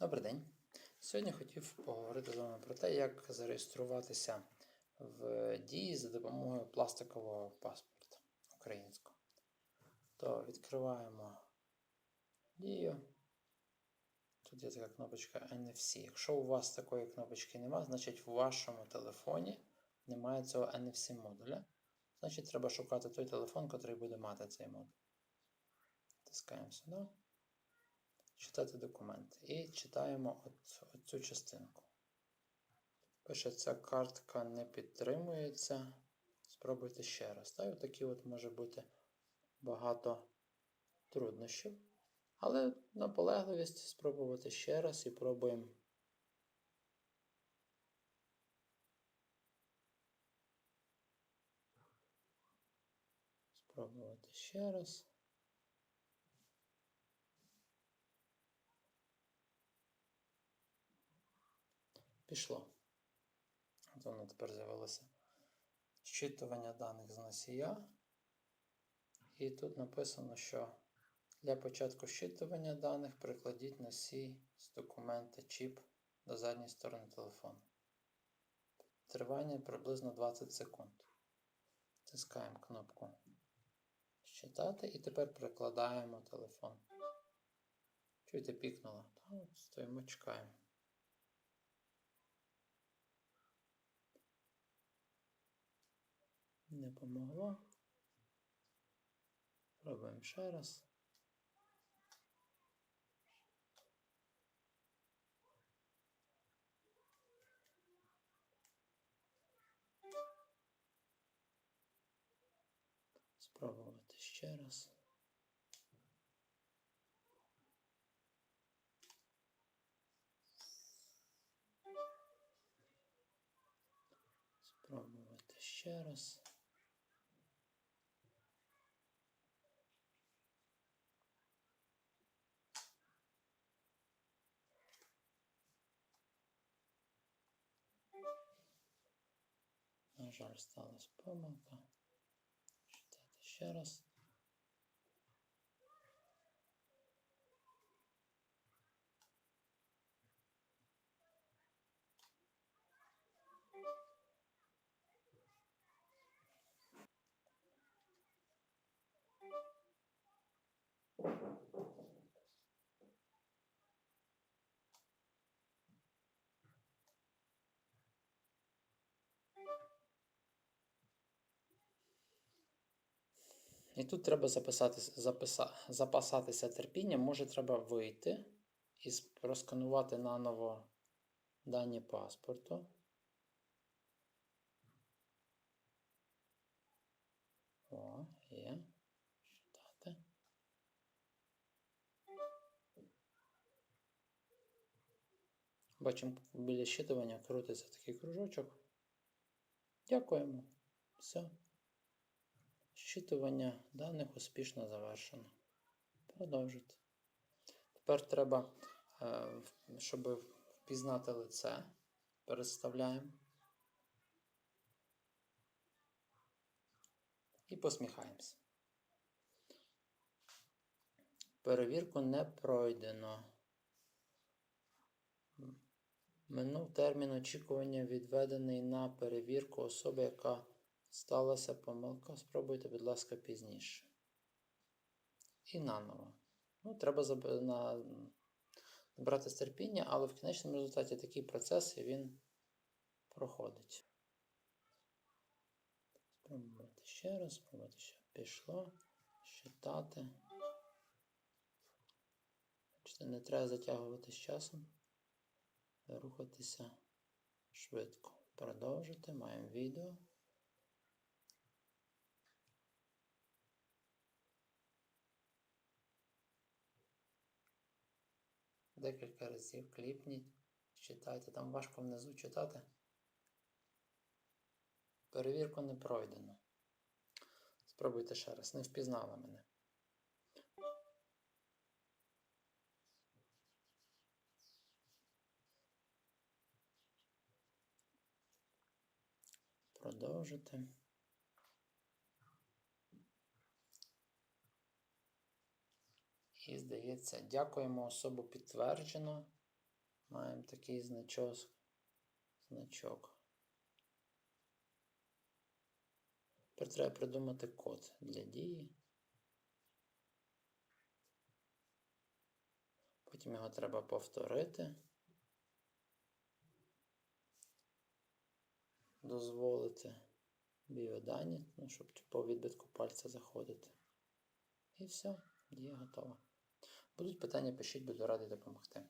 Добрий день. Сьогодні хотів поговорити з вами про те, як зареєструватися в дії за допомогою пластикового паспорта українського. То відкриваємо дію. Тут є така кнопочка NFC. Якщо у вас такої кнопочки немає, значить в вашому телефоні немає цього NFC модуля. Значить, треба шукати той телефон, який буде мати цей модуль. Тискаємо сюди читати документ. І читаємо от, от цю частинку. Пише, ця картка не підтримується. Спробуйте ще раз. Та, такі от може бути багато труднощів. Але наполегливість спробувати ще раз і пробуємо. Спробувати ще раз. Пішло. От воно тепер з'явилося зчитування даних з носія. І тут написано, що для початку зчитування даних прикладіть носій з документа чіп до задньої сторони телефону. Тривання приблизно 20 секунд. Тискаємо кнопку Считати і тепер прикладаємо телефон. Чуєте, пікнуло? Стоїмо, чекаємо. Не помогло. Пробуємо ще раз. Спробувати ще раз. Спробувати ще раз. Жаль, сталася помилка. Читати ще раз. І тут треба записатися, записа, запасатися терпінням. Може, треба вийти і просканувати наново дані паспорту. О, є. Бачимо, біля щитування крутиться такий кружочок. Дякуємо. Все. Щитування даних успішно завершено. Продовжити. Тепер треба, е, щоб впізнати лице, переставляємо. І посміхаємося. Перевірку не пройдено. Минув термін очікування, відведений на перевірку особи, яка сталася помилка. Спробуйте, будь ласка, пізніше. І наново. Ну, треба набрати терпіння, але в кінечному результаті такий процес він проходить. Спробувати ще раз, спробувати ще пішло, считати. Бачите, не треба затягувати з часом, рухатися швидко. Продовжити, маємо відео. Декілька разів кліпніть, читайте, там важко внизу читати. Перевірку не пройдено. Спробуйте ще раз, не впізнала мене. Продовжити. І здається, дякуємо, особу підтверджено. Маємо такий значок. значок. Тепер треба придумати код для дії. Потім його треба повторити. Дозволити біодані, ну, щоб по відбитку пальця заходити. І все, дія готова. Будуть питання, пишіть, буду радий допомогти.